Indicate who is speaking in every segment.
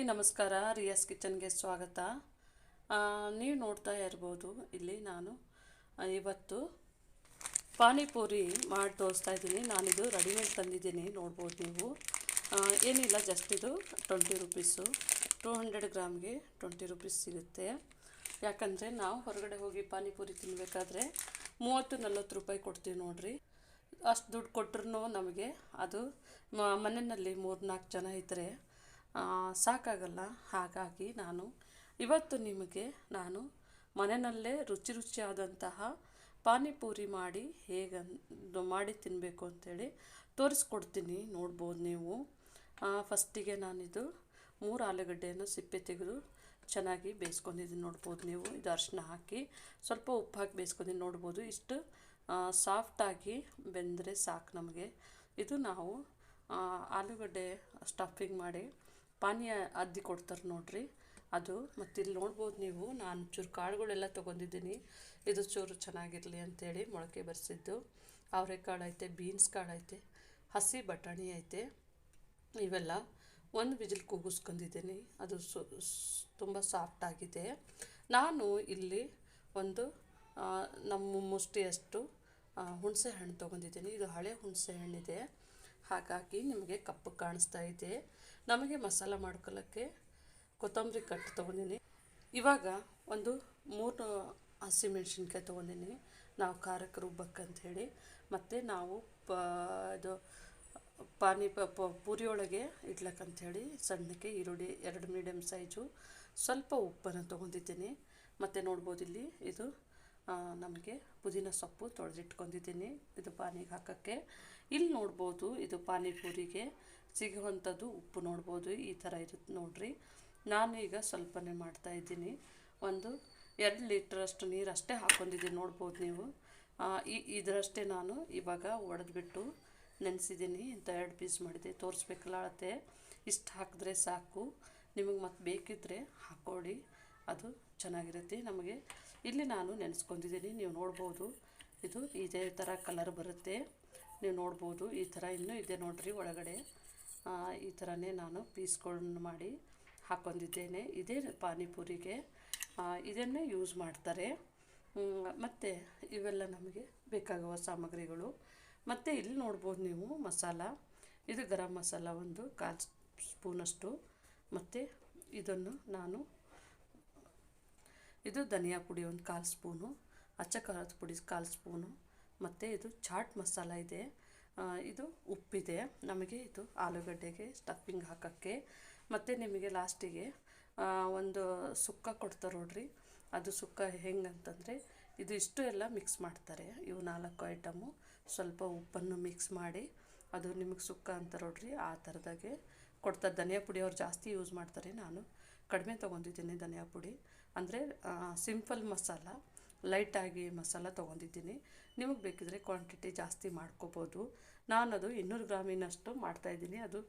Speaker 1: ಎಲ್ಲರಿಗೂ ನಮಸ್ಕಾರ, ರಿಯಾಸ್ ಕಿಚನ್ಗೆ ಸ್ವಾಗತ. ನೀವು ನೋಡ್ತಾ ಇರ್ಬೋದು, ಇಲ್ಲಿ ನಾನು ಇವತ್ತು ಪಾನಿಪುರಿ ಮಾಡಿ ತೋರಿಸ್ತಾ ಇದ್ದೀನಿ. ನಾನಿದು ರೆಡಿಮೇಡ್ ತಂದಿದ್ದೀನಿ, ನೋಡ್ಬೋದು ನೀವು. ಏನಿಲ್ಲ ಜಸ್ಟ್ ಇದು ಟ್ವೆಂಟಿ ರುಪೀಸು ಟೂ ಹಂಡ್ರೆಡ್ ಗ್ರಾಮ್ಗೆ ಟ್ವೆಂಟಿ ರುಪೀಸ್ ಸಿಗುತ್ತೆ. ಯಾಕಂದರೆ ನಾವು ಹೊರಗಡೆ ಹೋಗಿ ಪಾನಿಪುರಿ ತಿನ್ನಬೇಕಾದ್ರೆ ಮೂವತ್ತು ನಲ್ವತ್ತು ರೂಪಾಯಿ ಕೊಡ್ತೀವಿ ನೋಡಿರಿ. ಅಷ್ಟು ದುಡ್ಡು ಕೊಟ್ರು ನಮಗೆ ಅದು ಮನೆಯಲ್ಲಿ ಮೂರು ನಾಲ್ಕು ಜನ ಇದ್ದರೆ ಸಾಕಾಗಲ್ಲ. ಹಾಗಾಗಿ ನಾನು ಇವತ್ತು ನಿಮಗೆ ನಾನು ಮನೆಯಲ್ಲೇ ರುಚಿ ರುಚಿಯಾದಂತಹ ಪಾನಿಪೂರಿ ಮಾಡಿ ಹೇಗೆ ಮಾಡಿ ತಿನ್ನಬೇಕು ಅಂತೇಳಿ ತೋರಿಸ್ಕೊಡ್ತೀನಿ. ನೋಡ್ಬೋದು ನೀವು. ಫಸ್ಟಿಗೆ ನಾನಿದು ಮೂರು ಆಲೂಗಡ್ಡೆಯನ್ನು ಸಿಪ್ಪೆ ತೆಗೆದು ಚೆನ್ನಾಗಿ ಬೇಯಿಸ್ಕೊಂಡಿದ್ದೀನಿ. ನೋಡ್ಬೋದು ನೀವು. ಇದು ಅರಿಶಿನ ಹಾಕಿ ಸ್ವಲ್ಪ ಉಪ್ಪು ಹಾಕಿ ಬೇಯಿಸ್ಕೊಂಡಿದ್ದೀನಿ. ನೋಡ್ಬೋದು ಇಷ್ಟು ಸಾಫ್ಟಾಗಿ ಬೆಂದರೆ ಸಾಕು ನಮಗೆ. ಇದು ನಾವು ಆಲೂಗಡ್ಡೆ ಸ್ಟಫಿಂಗ್ ಮಾಡಿ ಪಾನೀಯ ಅದ್ದಿ ಕೊಡ್ತಾರೆ ನೋಡ್ರಿ. ಅದು ಮತ್ತು ಇಲ್ಲಿ ನೋಡ್ಬೋದು ನೀವು. ನಾನು ಚೂರು ಕಾಳುಗಳೆಲ್ಲ ತೊಗೊಂಡಿದ್ದೀನಿ. ಇದು ಚೂರು ಚೆನ್ನಾಗಿರಲಿ ಅಂತೇಳಿ ಮೊಳಕೆ ಬರೆಸಿದ್ದು. ಅವರೆಕಾಳು ಐತೆ, ಬೀನ್ಸ್ ಕಾಳು ಐತೆ, ಹಸಿ ಬಟಾಣಿ ಐತೆ. ಇವೆಲ್ಲ ಒಂದು ವಿಜಿಲ್ ಕೂಗಿಸ್ಕೊಂಡಿದ್ದೀನಿ. ಅದು ತುಂಬ ಸಾಫ್ಟ್ ಆಗಿದೆ. ನಾನು ಇಲ್ಲಿ ಒಂದು ನಮ್ಮ ಮುಷ್ಟಿಯಷ್ಟು ಹುಣಸೆ ಹಣ್ಣು ತೊಗೊಂಡಿದ್ದೀನಿ. ಇದು ಹಳೆ ಹುಣಸೆ ಹಣ್ಣಿದೆ ಹಾಗಾಗಿ ನಿಮಗೆ ಕಪ್ಪು ಕಾಣಿಸ್ತಾ ಇದೆ. ನಮಗೆ ಮಸಾಲ ಮಾಡ್ಕೊಳ್ಳೋಕ್ಕೆ ಕೊತ್ತಂಬರಿ ಕಟ್ಟು ತೊಗೊಂಡಿನಿ. ಇವಾಗ ಒಂದು ಮೂರು ಹಸಿಮೆಣ್ಸಿನ್ಕಾಯಿ ತೊಗೊಂಡಿನಿ. ನಾವು ಖಾರಕ್ಕೆ ರುಬ್ಬಕ್ಕಂಥೇಳಿ ಮತ್ತು ನಾವು ಪ, ಇದು ಪಾನಿ ಪ ಪೂರಿ ಒಳಗೆ ಇಡ್ಲಕ್ಕಂಥೇಳಿ ಸಣ್ಣಕ್ಕೆ ಈರುಳ್ಳಿ ಎರಡು ಮೀಡಿಯಮ್ ಸೈಜು ಸ್ವಲ್ಪ ಉಪ್ಪನ್ನು ತೊಗೊಂಡಿದ್ದೀನಿ. ಮತ್ತು ನೋಡ್ಬೋದು ಇಲ್ಲಿ ಇದು ನಮಗೆ ಪುದೀನ ಸೊಪ್ಪು ತೊಳೆದಿಟ್ಕೊಂಡಿದ್ದೀನಿ. ಇದು ಪಾನಿಗೆ ಹಾಕೋಕ್ಕೆ. ಇಲ್ಲಿ ನೋಡ್ಬೋದು ಇದು ಪಾನಿಪೂರಿಗೆ ಸಿಗುವಂಥದ್ದು ಉಪ್ಪು ನೋಡ್ಬೋದು, ಈ ಥರ ಇರುತ್ತೆ ನೋಡ್ರಿ. ನಾನು ಈಗ ಸ್ವಲ್ಪನೇ ಮಾಡ್ತಾ ಇದ್ದೀನಿ. ಒಂದು ಎರಡು ಲೀಟ್ರಷ್ಟು ನೀರು ಅಷ್ಟೇ ಹಾಕ್ಕೊಂಡಿದ್ದೀನಿ ನೋಡ್ಬೋದು ನೀವು. ಈ, ಇದರಷ್ಟೇ ನಾನು ಇವಾಗ ಒಡೆದ್ಬಿಟ್ಟು ನೆನೆಸಿದ್ದೀನಿ. ಇಂಥ ಎರಡು ಪೀಸ್ ಮಾಡಿದೆ ತೋರಿಸ್ಬೇಕಲ್ಲ ಅಳತೆ ಇಷ್ಟು ಹಾಕಿದ್ರೆ ಸಾಕು. ನಿಮಗೆ ಮತ್ತೆ ಬೇಕಿದ್ದರೆ ಹಾಕ್ಕೊಳ್ಳಿ ಅದು ಚೆನ್ನಾಗಿರುತ್ತೆ. ನಮಗೆ ಇಲ್ಲಿ ನಾನು ನೆನೆಸ್ಕೊಂಡಿದ್ದೀನಿ, ನೀವು ನೋಡ್ಬೋದು. ಇದು ಇದೇ ಥರ ಕಲರ್ ಬರುತ್ತೆ. ನೀವು ನೋಡ್ಬೋದು, ಈ ಥರ ಇನ್ನೂ ಇದೆ ನೋಡಿರಿ ಒಳಗಡೆ. ಈ ಥರನೇ ನಾನು ಪೀಸ್ಗಳನ್ನ ಮಾಡಿ ಹಾಕ್ಕೊಂಡಿದ್ದೇನೆ. ಇದೇ ಪಾನಿಪುರಿಗೆ. ಇದನ್ನೇ ಯೂಸ್ ಮಾಡ್ತಾರೆ. ಮತ್ತು ಇವೆಲ್ಲ ನಮಗೆ ಬೇಕಾಗುವ ಸಾಮಗ್ರಿಗಳು. ಮತ್ತು ಇಲ್ಲಿ ನೋಡ್ಬೋದು ನೀವು ಮಸಾಲ. ಇದು ಗರಂ ಮಸಾಲ ಒಂದು ಕಾಲು ಸ್ಪೂನಷ್ಟು. ಮತ್ತು ಇದನ್ನು ನಾನು ಇದು ಧನಿಯಾ ಪುಡಿ ಒಂದು ಕಾಲು ಸ್ಪೂನು, ಅಚ್ಚ ಖಾರದ ಪುಡಿ ಕಾಲು ಸ್ಪೂನು, ಮತ್ತು ಇದು ಚಾಟ್ ಮಸಾಲ ಇದೆ. ಇದು ಉಪ್ಪಿದೆ. ನಮಗೆ ಇದು ಆಲೂಗಡ್ಡೆಗೆ ಸ್ಟಫಿಂಗ್ ಹಾಕೋಕ್ಕೆ. ಮತ್ತು ನಿಮಗೆ ಲಾಸ್ಟಿಗೆ ಒಂದು ಸುಕ್ಕ ಕೊಡ್ತಾರೆ ನೋಡ್ರಿ. ಅದು ಸುಕ್ಕ ಹೆಂಗಂತಂದರೆ ಇದು ಇಷ್ಟು ಎಲ್ಲ ಮಿಕ್ಸ್ ಮಾಡ್ತಾರೆ. ಇವು ನಾಲ್ಕು ಐಟಮು ಸ್ವಲ್ಪ ಉಪ್ಪನ್ನು ಮಿಕ್ಸ್ ಮಾಡಿ, ಅದು ನಿಮಗೆ ಸುಕ್ಕ ಅಂತ ನೋಡ್ರಿ. ಆ ಥರದಾಗೆ ಕೊಡ್ತಾರೆ ಧನಿಯಾ ಪುಡಿ ಅವ್ರು ಜಾಸ್ತಿ ಯೂಸ್ ಮಾಡ್ತಾರೆ. ನಾನು ಕಡಿಮೆ ತೊಗೊಂಡಿದ್ದೀನಿ ಧನಿಯಾ ಪುಡಿ. ಅಂದರೆ ಸಿಂಪಲ್ ಮಸಾಲ. ಲೈಟಾಗಿ ಮಸಾಲ ತೊಗೊಂಡಿದ್ದೀನಿ. ನಿಮಗೆ ಬೇಕಿದ್ರೆ ಕ್ವಾಂಟಿಟಿ ಜಾಸ್ತಿ ಮಾಡ್ಕೋಬೋದು. ನಾನದು ಇನ್ನೂರು ಗ್ರಾಮಿನಷ್ಟು ಮಾಡ್ತಾಯಿದ್ದೀನಿ ಅದು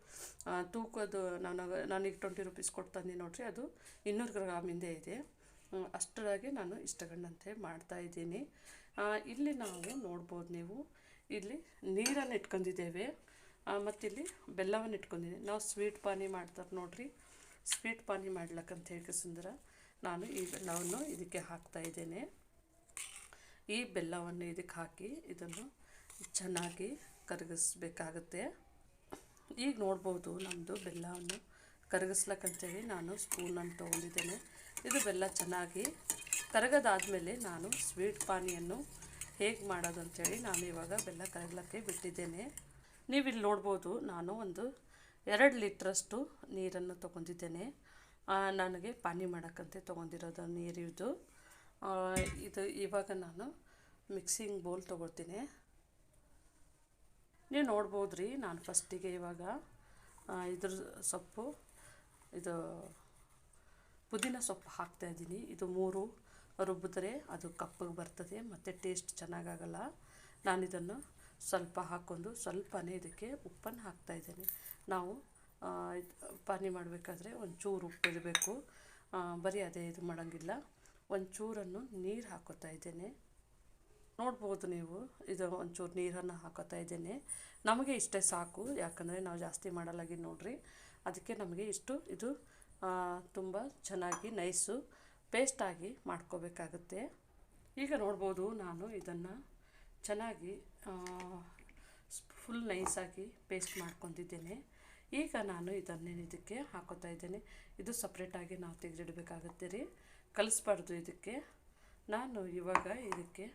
Speaker 1: ತೂಕದ್ದು ನಾನು ನನಗೆ ಟ್ವೆಂಟಿ ರುಪೀಸ್ ಕೊಡ್ತಂದು ನೋಡಿರಿ, ಅದು ಇನ್ನೂರು ಗ್ರಾಮಿಂದೇ ಇದೆ. ಅಷ್ಟರಾಗೆ ನಾನು ಮಾಡ್ತಾ ಮಾಡ್ತಾಯಿದ್ದೀನಿ ಇಲ್ಲಿ ನಾವು ನೋಡ್ಬೋದು ನೀವು. ಇಲ್ಲಿ ನೀರನ್ನು ಇಟ್ಕೊಂಡಿದ್ದೇವೆ. ಮತ್ತಿಲ್ಲಿ ಬೆಲ್ಲವನ್ನು ಇಟ್ಕೊಂಡಿದ್ದೀನಿ. ನಾವು ಸ್ವೀಟ್ ಪಾನಿ ಮಾಡ್ತಾರೆ ನೋಡ್ರಿ. ಸ್ವೀಟ್ ಪಾನಿ ಮಾಡ್ಲಕ್ಕಂತ ಹೇಳಿ ಸುಂದರ, ನಾನು ಈ ಬೆಲ್ಲವನ್ನು ಇದಕ್ಕೆ ಹಾಕ್ತಾ ಇದ್ದೇನೆ. ಈ ಬೆಲ್ಲವನ್ನು ಇದಕ್ಕೆ ಹಾಕಿ ಇದನ್ನು ಚೆನ್ನಾಗಿ ಕರಗಿಸ್ಬೇಕಾಗುತ್ತೆ. ಈಗ ನೋಡ್ಬೋದು ನಮ್ಮದು ಬೆಲ್ಲವನ್ನು ಕರಗಿಸ್ಲಕ್ಕಂತೇಳಿ ನಾನು ಸ್ಪೂನನ್ನು ತೊಗೊಂಡಿದ್ದೇನೆ. ಇದು ಬೆಲ್ಲ ಚೆನ್ನಾಗಿ ಕರಗದಾದಮೇಲೆ ನಾನು ಸ್ವೀಟ್ ಪಾನಿಯನ್ನು ಹೇಗೆ ಮಾಡೋದು ಅಂತೇಳಿ ನಾನು ಇವಾಗ ಬೆಲ್ಲ ಕರಗಲಕ್ಕೆ ಬಿಟ್ಟಿದ್ದೇನೆ. ನೀವು ಇಲ್ಲಿ ನೋಡ್ಬೋದು ನಾನು ಒಂದು ಎರಡು ಲೀಟ್ರಷ್ಟು ನೀರನ್ನು ತೊಗೊಂಡಿದ್ದೇನೆ. ನನಗೆ ಪಾನಿ ಮಾಡೋಕ್ಕಂತೆ ತೊಗೊಂಡಿರೋದು ನೀರು ಇದು ಇವಾಗ ನಾನು ಮಿಕ್ಸಿಂಗ್ ಬೌಲ್ ತೊಗೊಳ್ತೀನಿ. ನೀವು ನೋಡ್ಬೋದು ರೀ ನಾನು ಫಸ್ಟಿಗೆ ಇವಾಗ ಇದ್ರ ಸೊಪ್ಪು, ಇದು ಪುದೀನ ಸೊಪ್ಪು ಹಾಕ್ತಾಯಿದ್ದೀನಿ ಇದು ಮೂರು ರುಬ್ಬಿದ್ರೆ ಅದು ಕಪ್ಪಗೆ ಬರ್ತದೆ, ಮತ್ತು ಟೇಸ್ಟ್ ಚೆನ್ನಾಗಾಗಲ್ಲ. ನಾನು ಇದನ್ನು ಸ್ವಲ್ಪ ಹಾಕ್ಕೊಂಡು ಸ್ವಲ್ಪನೇ ಇದಕ್ಕೆ ಉಪ್ಪನ್ನು ಹಾಕ್ತಾಯಿದ್ದೀನಿ ನಾವು ಪಾನಿ ಮಾಡಬೇಕಾದ್ರೆ ಒಂಚೂರು ಉಪ್ಪು ಇರಬೇಕು ಬರೀ ಅದೇ ಇದು ಮಾಡೋಂಗಿಲ್ಲ. ಒಂಚೂರನ್ನು ನೀರು ಹಾಕುತ್ತಾ ಇದ್ದೇನೆ. ನೋಡ್ಬೋದು ನೀವು, ಇದು ಒಂಚೂರು ನೀರನ್ನು ಹಾಕುತ್ತಾ ಇದ್ದೇನೆ. ನಮಗೆ ಇಷ್ಟೇ ಸಾಕು, ಯಾಕಂದರೆ ನಾವು ಜಾಸ್ತಿ ಮಾಡಲಾಗಿ ನೋಡ್ರಿ. ಅದಕ್ಕೆ ನಮಗೆ ಇಷ್ಟು, ಇದು ತುಂಬ ಚೆನ್ನಾಗಿ ನೈಸು ಪೇಸ್ಟಾಗಿ ಮಾಡ್ಕೋಬೇಕಾಗುತ್ತೆ. ಈಗ ನೋಡ್ಬೋದು ನಾನು ಇದನ್ನು ಚೆನ್ನಾಗಿ ಫುಲ್ ನೈಸಾಗಿ ಪೇಸ್ಟ್ ಮಾಡ್ಕೊಂಡಿದ್ದೇನೆ. ಈಗ ನಾನು ಇದನ್ನೇನು ಇದಕ್ಕೆ ಹಾಕೋತಾ ಇದ್ದೇನೆ. ಇದು ಸಪ್ರೇಟಾಗಿ ನಾವು ತೆಗೆದಿಡಬೇಕಾಗುತ್ತೆ ರೀ. ಕಲಿಸ್ಬಾರ್ದು ಇದಕ್ಕೆ. ನಾನು ಇವಾಗ ಇದಕ್ಕೆ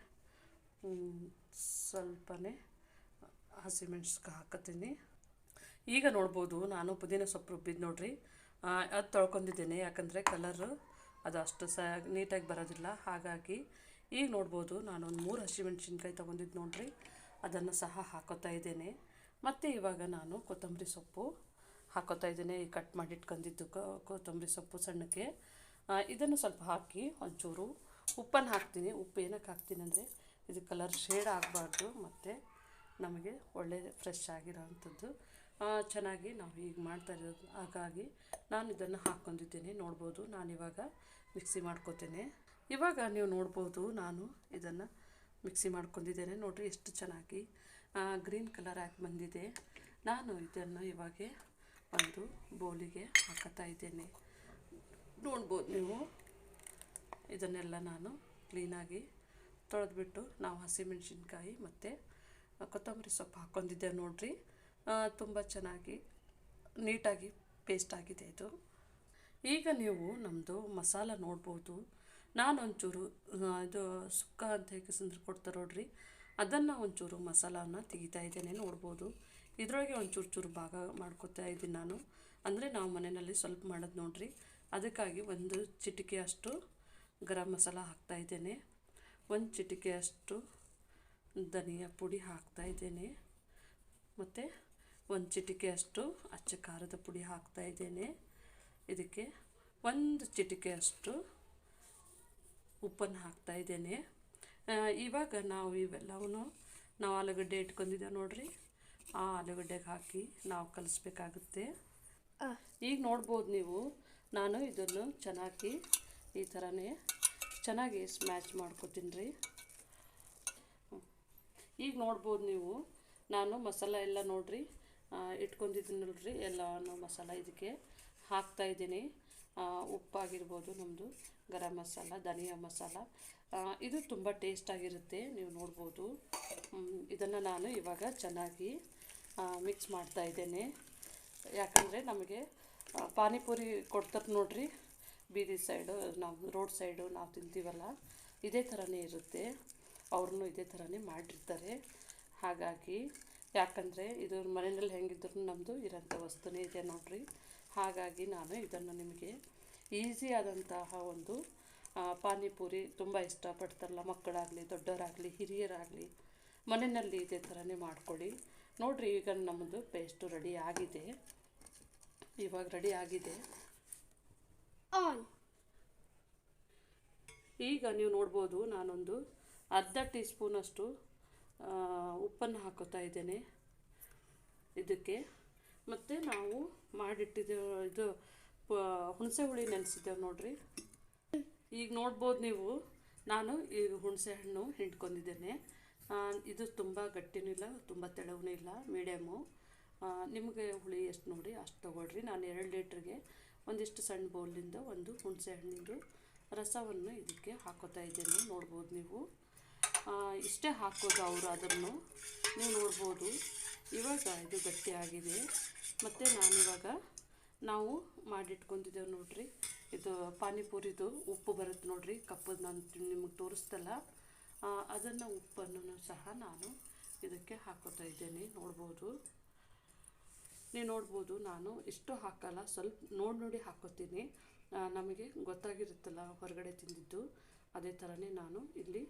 Speaker 1: ಸ್ವಲ್ಪನೇ ಹಸಿಮೆಣ್ಸಿಗೆ ಹಾಕತ್ತೀನಿ. ಈಗ ನೋಡ್ಬೋದು, ನಾನು ಪುದೀನ ಸೊಪ್ಪು ರುಬ್ಬಿದ್ದು ನೋಡ್ರಿ. ಅದು ತೊಳ್ಕೊಂಡಿದ್ದೇನೆ, ಯಾಕಂದರೆ ಕಲರು ಅದು ಅಷ್ಟು ಸಹ ನೀಟಾಗಿ ಬರೋದಿಲ್ಲ. ಹಾಗಾಗಿ ಈಗ ನೋಡ್ಬೋದು ಒಂದು ಮೂರು ಹಸಿಮೆಣ್ಸಿನ್ಕಾಯಿ ತೊಗೊಂಡಿದ್ದು ನೋಡ್ರಿ. ಅದನ್ನು ಸಹ ಹಾಕೋತಾ ಇದ್ದೇನೆ. ಮತ್ತು ಇವಾಗ ನಾನು ಕೊತ್ತಂಬರಿ ಸೊಪ್ಪು ಹಾಕೋತಾ ಇದ್ದೇನೆ. ಕಟ್ ಮಾಡಿಟ್ಕೊಂಡಿದ್ದು ಕೊತ್ತಂಬರಿ ಸೊಪ್ಪು ಸಣ್ಣಕ್ಕೆ. ಇದನ್ನು ಸ್ವಲ್ಪ ಹಾಕಿ ಒಂಚೂರು ಉಪ್ಪನ್ನು ಹಾಕ್ತೀನಿ. ಉಪ್ಪು ಏನಕ್ಕೆ ಹಾಕ್ತೀನಿ ಅಂದರೆ ಇದು ಕಲರ್ ಶೇಡ್ ಆಗಬಾರ್ದು ಮತ್ತು ನಮಗೆ ಒಳ್ಳೆ ಫ್ರೆಶ್ ಆಗಿರೋ ಅಂಥದ್ದು ಚೆನ್ನಾಗಿ ನಾವು ಈಗ ಮಾಡ್ತಾ ಇರೋದು. ಹಾಗಾಗಿ ನಾನು ಇದನ್ನು ಹಾಕ್ಕೊಂಡಿದ್ದೇನೆ. ನೋಡ್ಬೋದು ನಾನಿವಾಗ ಮಿಕ್ಸಿ ಮಾಡ್ಕೋತೇನೆ. ಇವಾಗ ನೀವು ನೋಡ್ಬೋದು, ನಾನು ಇದನ್ನು ಮಿಕ್ಸಿ ಮಾಡ್ಕೊಂಡಿದ್ದೇನೆ. ನೋಡಿರಿ, ಎಷ್ಟು ಚೆನ್ನಾಗಿ ಗ್ರೀನ್ ಕಲರ್ ಆಗಿ ಬಂದಿದೆ. ನಾನು ಇದನ್ನು ಇವಾಗ ಒಂದು ಬೌಲಿಗೆ ಹಾಕತಾ ಇದ್ದೇನೆ. ನೋಡ್ಬೋದು ನೀವು. ಇದನ್ನೆಲ್ಲ ನಾನು ಕ್ಲೀನಾಗಿ ತೊಳೆದ್ಬಿಟ್ಟು ನಾವು ಹಸಿಮೆಣಸಿನ್ಕಾಯಿ ಮತ್ತು ಕೊತ್ತಂಬರಿ ಸೊಪ್ಪು ಹಾಕ್ಕೊಂಡಿದ್ದೆ ನೋಡ್ರಿ. ತುಂಬ ಚೆನ್ನಾಗಿ ನೀಟಾಗಿ ಪೇಸ್ಟ್ ಆಗಿದೆ ಇದು. ಈಗ ನೀವು ನಮ್ಮದು ಮಸಾಲ ನೋಡ್ಬೋದು. ನಾನು ಒಂಚೂರು ಇದು ಸುಕ್ಕ ಅಂತ ಹೇಗೆ ಕೊಡ್ತಾರೆ ನೋಡ್ರಿ. ಅದನ್ನು ಒಂಚೂರು ಮಸಾಲನ ತೆಗಿತಾ ಇದ್ದೇನೆ ನೋಡ್ಬೋದು. ಇದರೊಳಗೆ ಒಂಚೂರು ಚೂರು ಭಾಗ ಮಾಡ್ಕೊತಾ ಇದ್ದೀನಿ ನಾನು. ಅಂದರೆ ನಾವು ಮನೆಯಲ್ಲಿ ಸ್ವಲ್ಪ ಮಾಡೋದು ನೋಡ್ರಿ. ಅದಕ್ಕಾಗಿ ಒಂದು ಚಿಟಿಕೆಯಷ್ಟು ಗರಂ ಮಸಾಲ ಹಾಕ್ತಾ ಇದ್ದೇನೆ. ಒಂದು ಚಿಟಿಕೆಯಷ್ಟು ಧನಿಯಾ ಪುಡಿ ಹಾಕ್ತಾ ಇದ್ದೇನೆ. ಮತ್ತು ಒಂದು ಚಿಟಿಕೆಯಷ್ಟು ಅಚ್ಚ ಖಾರದ ಪುಡಿ ಹಾಕ್ತಾ ಇದ್ದೇನೆ. ಇದಕ್ಕೆ ಒಂದು ಚಿಟಿಕೆಯಷ್ಟು ಉಪ್ಪನ್ನು ಹಾಕ್ತಾ ಇದ್ದೇನೆ. ಆ, ಇವಾಗ ನಾವು ಇವೆಲ್ಲವನ್ನು ನಾವು ಆಲೂಗಡ್ಡೆ ಇಟ್ಕೊಂಡಿದ್ದೇವೆ ನೋಡಿರಿ. ಆ ಆಲೂಗಡ್ಡೆಗೆ ಹಾಕಿ ನಾವು ಕಲಿಸ್ಬೇಕಾಗುತ್ತೆ. ಈಗ ನೋಡ್ಬೋದು ನೀವು ನಾನು ಇದನ್ನು ಚೆನ್ನಾಗಿ ಈ ಥರನೇ ಚೆನ್ನಾಗಿ ಸ್ಮ್ಯಾಚ್ ಮಾಡ್ಕೊತೀನಿ ರೀ. ಈಗ ನೋಡ್ಬೋದು ನೀವು ನಾನು ಮಸಾಲ ಎಲ್ಲ ನೋಡ್ರಿ ಇಟ್ಕೊಂಡಿದ್ದೀನಿ ಇಟ್ಕೊಂಡಿದ್ದೀನಲ್ರಿ ಎಲ್ಲವನ್ನು ಮಸಾಲ ಇದಕ್ಕೆ ಹಾಕ್ತಾ ಇದ್ದೀನಿ. ಆ, ಉಪ್ಪಾಗಿರ್ಬೋದು ನಮ್ಮದು ಗರಂ ಮಸಾಲ ಧನಿಯಾ ಮಸಾಲ. ಇದು ತುಂಬ ಟೇಸ್ಟಾಗಿರುತ್ತೆ ನೀವು ನೋಡ್ಬೋದು. ಇದನ್ನು ನಾನು ಇವಾಗ ಚೆನ್ನಾಗಿ ಮಿಕ್ಸ್ ಮಾಡ್ತಾ ಇದ್ದೇನೆ. ಯಾಕಂದರೆ ನಮಗೆ ಪಾನಿಪುರಿ ಕೊಡ್ತಾರೆ ನೋಡ್ರಿ, ಬೀದಿ ಸೈಡು, ನಾವು ರೋಡ್ ಸೈಡು ನಾವು ತಿಂತೀವಲ್ಲ, ಇದೇ ಥರನೇ ಇರುತ್ತೆ. ಅವ್ರೂ ಇದೇ ಥರನೇ ಮಾಡಿರ್ತಾರೆ. ಹಾಗಾಗಿ ಯಾಕಂದರೆ ಇದು ಮನೆಯಲ್ಲಿ ಹೆಂಗಿದ್ರು ನಮ್ಮದು ಇರೋಂಥ ವಸ್ತುನೇ ಇದೆ ನೋಡ್ರಿ. ಹಾಗಾಗಿ ನಾನು ಇದನ್ನು ನಿಮಗೆ ಈಸಿ ಆದಂತಹ ಒಂದು ಪಾನಿಪುರಿ ತುಂಬ ಇಷ್ಟಪಡ್ತಾರಲ್ಲ ಮಕ್ಕಳಾಗಲಿ, ದೊಡ್ಡವರಾಗಲಿ, ಹಿರಿಯರಾಗಲಿ, ಮನೆಯಲ್ಲಿ ಇದೇ ಥರನೇ ಮಾಡಿಕೊಡಿ ನೋಡಿರಿ ಈಗ ನಮ್ಮದು ಪೇಸ್ಟು ರೆಡಿ ಆಗಿದೆ. ಇವಾಗ ರೆಡಿ ಆಗಿದೆ.
Speaker 2: ಆನ್
Speaker 1: ಈಗ ನೀವು ನೋಡ್ಬೋದು ನಾನೊಂದು ಅರ್ಧ ಟೀ ಸ್ಪೂನಷ್ಟು ಉಪ್ಪನ್ನು ಹಾಕೋತಾ ಇದ್ದೇನೆ. ಇದಕ್ಕೆ ಮತ್ತು ನಾವು ಮಾಡಿಟ್ಟಿದ್ದ ಇದು ಪ- ಹುಣಸೆ ಹುಳಿ ನೆನೆಸಿದ್ದೇವೆ ನೋಡಿರಿ. ಈಗ ನೋಡ್ಬೋದು ನೀವು ನಾನು ಈಗ ಹುಣಸೆ ಹಣ್ಣು ಹಿಂಡ್ಕೊಂಡಿದ್ದೇನೆ. ಇದು ತುಂಬ ಗಟ್ಟಿನೂ ಇಲ್ಲ ತುಂಬ ತೆಳವೂ ಇಲ್ಲ ಮೀಡಿಯಮು ನಿಮಗೆ ಹುಳಿ ಎಷ್ಟು ನೋಡಿ ಅಷ್ಟು ತೊಗೊಳ್ರಿ. ನಾನು ಎರಡು ಲೀಟ್ರಿಗೆ ಒಂದಿಷ್ಟು ಸಣ್ಣ ಬೌಲಿಂದ ಒಂದು ಹುಣಸೆ ಹಣ್ಣಿಂದು ರಸವನ್ನು ಇದಕ್ಕೆ ಹಾಕೋತಾ ಇದ್ದೇನೆ. ನೋಡ್ಬೋದು ನೀವು. ಇಷ್ಟೇ ಹಾಕೋದು ಅವರು ಅದನ್ನು. ನೀವು ನೋಡ್ಬೋದು. ಇವಾಗ ಇದು ಗಟ್ಟಿಯಾಗಿದೆ ಮತ್ತು ನಾನಿವಾಗ ನಾವು ಮಾಡಿಟ್ಕೊಂಡಿದ್ದೇವೆ ನೋಡ್ರಿ. ಇದು ಪಾನಿಪುರಿದು ಉಪ್ಪು ಬರುತ್ತೆ ನೋಡ್ರಿ. ಕಪ್ಪದ ನಾನು ನಿಮಗೆ ತೋರಿಸ್ತಲ್ಲ. ಅದನ್ನು ಉಪ್ಪನ್ನು ಸಹ ನಾನು ಇದಕ್ಕೆ ಹಾಕೋತಾ ಇದ್ದೇನೆ. ನೋಡ್ಬೋದು. ನೀವು ನೋಡ್ಬೋದು ನಾನು ಇಷ್ಟು ಹಾಕಲ್ಲ, ಸ್ವಲ್ಪ ನೋಡಿ ನೋಡಿ ಹಾಕೋತೀನಿ. ನಮಗೆ ಗೊತ್ತಾಗಿರುತ್ತಲ್ಲ ಹೊರಗಡೆ ತಿಂದಿದ್ದು. ಅದೇ ಥರನೇ ನಾನು ಇಲ್ಲಿ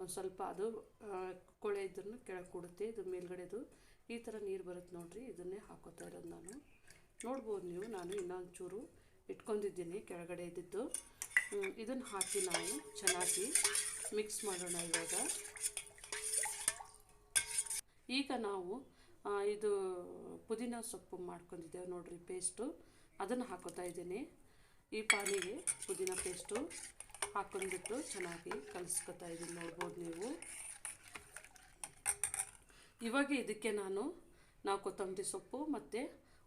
Speaker 1: ಒಂದು ಸ್ವಲ್ಪ ಅದು ಕೊಳೆ ಇದ್ರೂ ಕೆಳಗೆ ಕೊಡುತ್ತೆ, ಇದು ಮೇಲ್ಗಡೆದು. ಈ ಥರ ನೀರು ಬರುತ್ತೆ ನೋಡಿರಿ, ಇದನ್ನೇ ಹಾಕೋತಾ ಇರೋದು ನಾನು. ನೋಡ್ಬೋದು ನೀವು, ನಾನು ಇನ್ನೊಂದು ಚೂರು ಇಟ್ಕೊಂಡಿದ್ದೀನಿ ಕೆಳಗಡೆ ಇದ್ದಿದ್ದು. ಇದನ್ನು ಹಾಕಿ ನಾವು ಚೆನ್ನಾಗಿ ಮಿಕ್ಸ್ ಮಾಡೋಣ ಇವಾಗ. ಈಗ ನಾವು ಇದು ಪುದೀನ ಸೊಪ್ಪು ಮಾಡ್ಕೊಂಡಿದ್ದೇವೆ ನೋಡ್ರಿ ಪೇಸ್ಟು. ಅದನ್ನು ಹಾಕೋತಾ ಇದ್ದೀನಿ. ಈ ಪಾನಿಗೆ ಪುದೀನ ಪೇಸ್ಟು ಹಾಕೊಂಡ್ಬಿಟ್ಟು ಚೆನ್ನಾಗಿ ಕಲಿಸ್ಕೊತಾ ಇದ್ದೀನಿ ನೋಡ್ಬೋದು ನೀವು. ಇವಾಗ ಇದಕ್ಕೆ ನಾನು, ನಾವು ಕೊತ್ತಂಬರಿ ಸೊಪ್ಪು ಮತ್ತು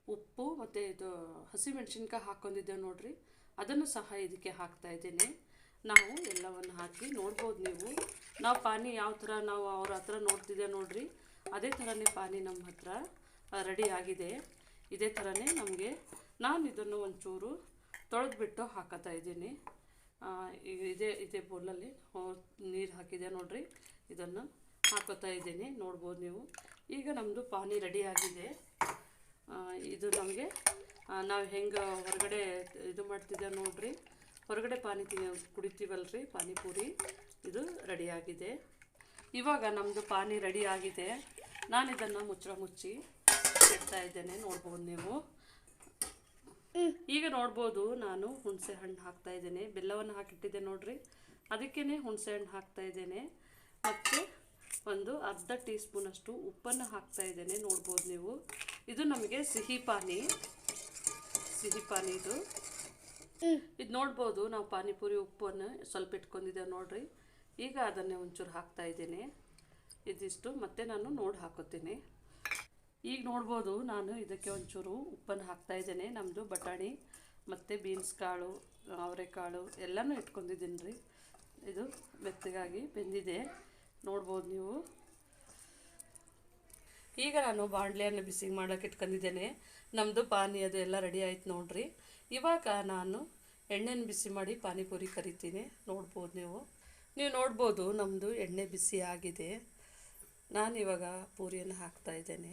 Speaker 1: ಉಪ್ಪು ಮತ್ತು ಇದು ಹಸಿಮೆಣಸಿನ್ಕಾಯಿ ಹಾಕ್ಕೊಂಡಿದ್ದೇವೆ ನೋಡ್ರಿ. ಅದನ್ನು ಸಹ ಇದಕ್ಕೆ ಹಾಕ್ತಾ ಇದ್ದೀನಿ. ನಾವು ಎಲ್ಲವನ್ನು ಹಾಕಿ ನೋಡ್ಬೋದು ನೀವು. ನಾವು ಪಾನಿ ಯಾವ ಥರ ನಾವು ಅವ್ರ ಹತ್ರ ನೋಡ್ತಿದ್ದೆ ನೋಡ್ರಿ. ಅದೇ ಥರನೇ ಪಾನಿ ನಮ್ಮ ಹತ್ರ ರೆಡಿ ಆಗಿದೆ. ಇದೇ ಥರನೇ ನಮಗೆ ನಾನು ಇದನ್ನು ಒಂಚೂರು ತೊಳೆದ್ಬಿಟ್ಟು ಹಾಕತ್ತಾ ಇದ್ದೀನಿ. ಈಗ ಇದೇ ಇದೇ ಬೌಲಲ್ಲಿ ನೀರು ಹಾಕಿದೆ ನೋಡಿರಿ. ಇದನ್ನು ಹಾಕೋತಾ ಇದ್ದೀನಿ, ನೋಡ್ಬೋದು ನೀವು. ಈಗ ನಮ್ಮದು ಪಾನಿ ರೆಡಿ ಆಗಿದೆ. ಇದು ನಮಗೆ ನಾವು ಹೆಂಗೆ ಹೊರಗಡೆ ಇದು ಮಾಡ್ತಿದ್ದೆ ನೋಡಿರಿ. ಹೊರಗಡೆ ಪಾನಿ ತಿನ್ನ, ಕುಡಿತೀವಲ್ರಿ ಪಾನಿಪುರಿ ಇದು ರೆಡಿಯಾಗಿದೆ ಇವಾಗ ನಮ್ಮದು ಪಾನಿ ರೆಡಿ ಆಗಿದೆ. ನಾನು ಇದನ್ನು ಮುಚ್ಚಳ ಮುಚ್ಚಿ ಇಡ್ತಾ ಇದ್ದೇನೆ ನೋಡ್ಬೋದು ನೀವು. ಈಗ ನೋಡ್ಬೋದು ನಾನು ಹುಣಸೆ ಹಣ್ಣು ಹಾಕ್ತಾ ಇದ್ದೇನೆ. ಬೆಲ್ಲವನ್ನು ಹಾಕಿಟ್ಟಿದ್ದೆ ನೋಡ್ರಿ. ಅದಕ್ಕೇ ಹುಣಸೆ ಹಣ್ಣು ಹಾಕ್ತಾ ಇದ್ದೇನೆ. ಮತ್ತು ಒಂದು ಅರ್ಧ ಟೀ ಸ್ಪೂನಷ್ಟು ಉಪ್ಪನ್ನು ಹಾಕ್ತಾ ಇದ್ದೇನೆ ನೋಡ್ಬೋದು ನೀವು. ಇದು ನಮಗೆ ಸಿಹಿ ಪಾನಿ. ಸಿಹಿ ಪಾನಿ ಇದು. ಇದು ನೋಡ್ಬೋದು ನಾವು ಪಾನಿಪುರಿ ಉಪ್ಪನ್ನು ಸ್ವಲ್ಪ ಇಟ್ಕೊಂಡಿದ್ದೇವೆ ನೋಡ್ರಿ. ಈಗ ಅದನ್ನೇ ಒಂಚೂರು ಹಾಕ್ತಾ ಇದ್ದೀನಿ. ಇದಿಷ್ಟು, ಮತ್ತೆ ನಾನು ನೋಡಿ ಹಾಕೋತೀನಿ ಈಗ ನೋಡ್ಬೋದು, ನಾನು ಇದಕ್ಕೆ ಒಂಚೂರು ಉಪ್ಪನ್ನು ಹಾಕ್ತಾ ಇದ್ದೇನೆ. ನಮ್ಮದು ಬಟಾಣಿ, ಮತ್ತು ಬೀನ್ಸ್ ಕಾಳು, ಅವರೆಕಾಳು ಎಲ್ಲನೂ ಇಟ್ಕೊಂಡಿದ್ದೀನಿ ರೀ. ಇದು ಮೆತ್ತಗಾಗಿ ಬೆಂದಿದೆ. ನೋಡ್ಬೋದು ನೀವು. ಈಗ ನಾನು ಬಾಣಲೆಯನ್ನು ಬಿಸಿ ಮಾಡೋಕೆ ಇಟ್ಕೊಂಡಿದ್ದೇನೆ. ನಮ್ಮದು ಪಾನಿ ಅದು ಎಲ್ಲ ರೆಡಿ ಆಯ್ತು ನೋಡ್ರಿ. ಇವಾಗ ನಾನು ಎಣ್ಣೆನ ಬಿಸಿ ಮಾಡಿ ಪಾನಿಪುರಿ ಕರಿತೀನಿ. ನೋಡ್ಬೋದು ನೀವು. ನೀವು ನೋಡ್ಬೋದು ನಮ್ಮದು ಎಣ್ಣೆ ಬಿಸಿ ಆಗಿದೆ. ನಾನು ಇವಾಗ ಪೂರಿಯನ್ನು ಹಾಕ್ತಾ ಇದ್ದೇನೆ.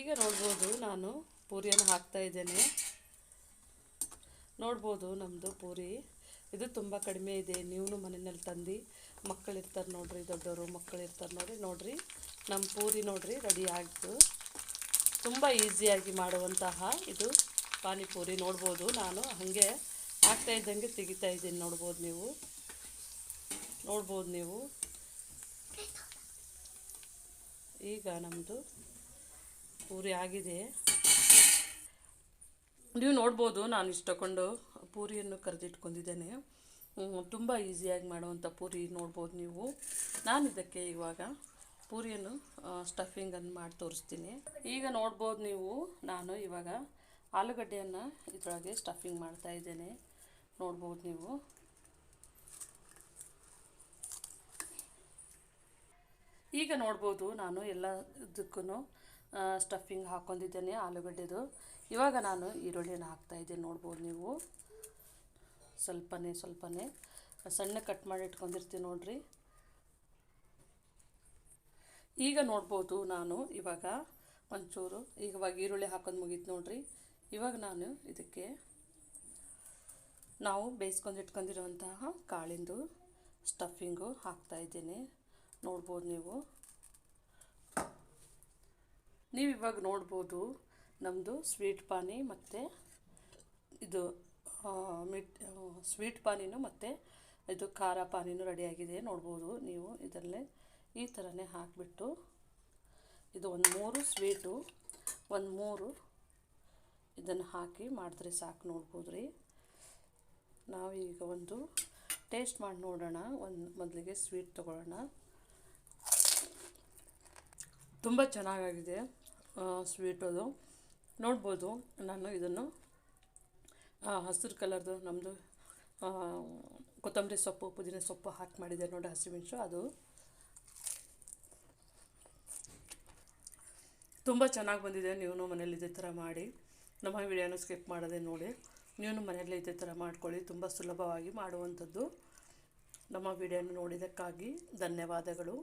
Speaker 1: ಈಗ ನೋಡ್ಬೋದು ನಾನು ಪೂರಿಯನ್ನು ಹಾಕ್ತಾ ಇದ್ದೇನೆ. ನೋಡ್ಬೋದು ನಮ್ಮದು ಪೂರಿ. ಇದು ತುಂಬ ಕಡಿಮೆ ಇದೆ. ನೀವು ಮನೆಯಲ್ಲಿ ತಂದು ಮಕ್ಕಳಿರ್ತಾರೆ ನೋಡ್ರಿ ದೊಡ್ಡವರು ಮಕ್ಕಳಿರ್ತಾರೆ ನೋಡ್ರಿ ನೋಡ್ರಿ. ನಮ್ಮ ಪೂರಿ ನೋಡ್ರಿ ರೆಡಿ ಆಯಿತು. ತುಂಬ ಈಸಿಯಾಗಿ ಮಾಡುವಂತಹ ಇದು ಪಾನಿಪೂರಿ. ನೋಡ್ಬೋದು ನಾನು ಹಾಗೆ ಹಾಕ್ತಾ ಇದ್ದಂಗೆ ತೆಗಿತಾ ಇದ್ದೀನಿ. ನೋಡ್ಬೋದು ನೀವು. ನೋಡ್ಬೋದು ನೀವು. ಈಗ ನಮ್ಮದು ಪೂರಿ ಆಗಿದೆ. ನೀವು ನೋಡ್ಬೋದು ನಾನು ಇಷ್ಟಕೊಂಡು ಪೂರಿಯನ್ನು ಕರೆದಿಟ್ಕೊಂಡಿದ್ದೇನೆ. ತುಂಬ ಈಸಿಯಾಗಿ ಮಾಡುವಂಥ ಪೂರಿ ನೋಡ್ಬೋದು ನೀವು. ನಾನು ಇದಕ್ಕೆ ಇವಾಗ ಪೂರಿಯನ್ನು ಸ್ಟಫಿಂಗನ್ನು ಮಾಡಿ ತೋರಿಸ್ತೀನಿ. ಈಗ ನೋಡ್ಬೋದು ನೀವು, ನಾನು ಇವಾಗ ಆಲೂಗಡ್ಡೆಯನ್ನು ಇದರೊಳಗೆ ಸ್ಟಫಿಂಗ್ ಮಾಡ್ತಾ ಇದ್ದೇನೆ. ನೋಡ್ಬೋದು ನೀವು. ಈಗ ನೋಡ್ಬೋದು ನಾನು ಎಲ್ಲದಕ್ಕೂ ಸ್ಟಫಿಂಗ್ ಹಾಕ್ಕೊಂಡಿದ್ದೇನೆ ಆಲೂಗಡ್ಡೆದು. ಇವಾಗ ನಾನು ಈರುಳ್ಳಿಯನ್ನು ಹಾಕ್ತಾ ಇದ್ದೀನಿ ನೋಡ್ಬೋದು ನೀವು. ಸ್ವಲ್ಪನೇ ಸ್ವಲ್ಪನೇ. ಸಣ್ಣ ಕಟ್ ಮಾಡಿ ಇಟ್ಕೊಂಡಿರ್ತೀನಿ ನೋಡ್ರಿ. ಈಗ ನೋಡ್ಬೋದು ನಾನು ಇವಾಗ ಒಂಚೂರು ಈಗ ಇವಾಗ ಈರುಳ್ಳಿ ಹಾಕೋದು ಮುಗೀತು ನೋಡ್ರಿ. ಇವಾಗ ನಾನು ಇದಕ್ಕೆ ನಾವು ಬೇಯಿಸ್ಕೊಂಡು ಇಟ್ಕೊಂಡಿರುವಂತಹ ಕಾಳಿಂದು ಸ್ಟಫಿಂಗು ಹಾಕ್ತಾ ಇದ್ದೀನಿ ನೋಡ್ಬೋದು ನೀವು. ನೀವು ಇವಾಗ ನೋಡ್ಬೋದು ನಮ್ಮದು ಸ್ವೀಟ್ ಪಾನಿ ಮತ್ತು ಇದು ಮಿಟ್, ಸ್ವೀಟ್ ಪಾನಿನೂ ಮತ್ತು ಇದು ಖಾರ ಪಾನಿನೂ ರೆಡಿಯಾಗಿದೆ. ನೋಡ್ಬೋದು ನೀವು ಇದರಲ್ಲೇ ಈ ಥರನೇ ಹಾಕಿಬಿಟ್ಟು ಇದು ಒಂದು ಮೂರು ಸ್ವೀಟು, ಒಂದು ಮೂರು ಇದನ್ನು ಹಾಕಿ ಮಾಡಿದ್ರೆ ಸಾಕು ನೋಡ್ಬೋದು ರೀ. ನಾವು ಈಗ ಒಂದು ಟೇಸ್ಟ್ ಮಾಡಿ ನೋಡೋಣ. ಒಂದು ಮೊದಲಿಗೆ ಸ್ವೀಟ್ ತೊಗೊಳ್ಳೋಣ. ತುಂಬ ಚೆನ್ನಾಗಾಗಿದೆ ಸ್ವೀಟ್ ಅದು. ನೋಡ್ಬೋದು ನಾನು ಇದನ್ನು ಹಸಿರು ಕಲರ್ದು ನಮ್ಮದು ಕೊತ್ತಂಬರಿ ಸೊಪ್ಪು, ಪುದೀನ ಸೊಪ್ಪು ಹಾಕಿ ಮಾಡಿದೆ ನೋಡಿ ಹಸಿಮೆಣಸು ಅದು. ತುಂಬ ಚೆನ್ನಾಗಿ ಬಂದಿದೆ ನೀವು ಮನೇಲಿ ಇದೇ ಥರ ಮಾಡಿ. ನಮ್ಮ ವಿಡಿಯೋನ ಸ್ಕಿಪ್ ಮಾಡದೆ ನೋಡಿ. ನೀವು ಮನೆಯಲ್ಲೇ ಇದೇ ಥರ ಮಾಡ್ಕೊಳ್ಳಿ, ತುಂಬ ಸುಲಭವಾಗಿ ಮಾಡುವಂಥದ್ದು. ನಮ್ಮ ವಿಡಿಯೋನ ನೋಡಿದ್ದಕ್ಕಾಗಿ ಧನ್ಯವಾದಗಳು.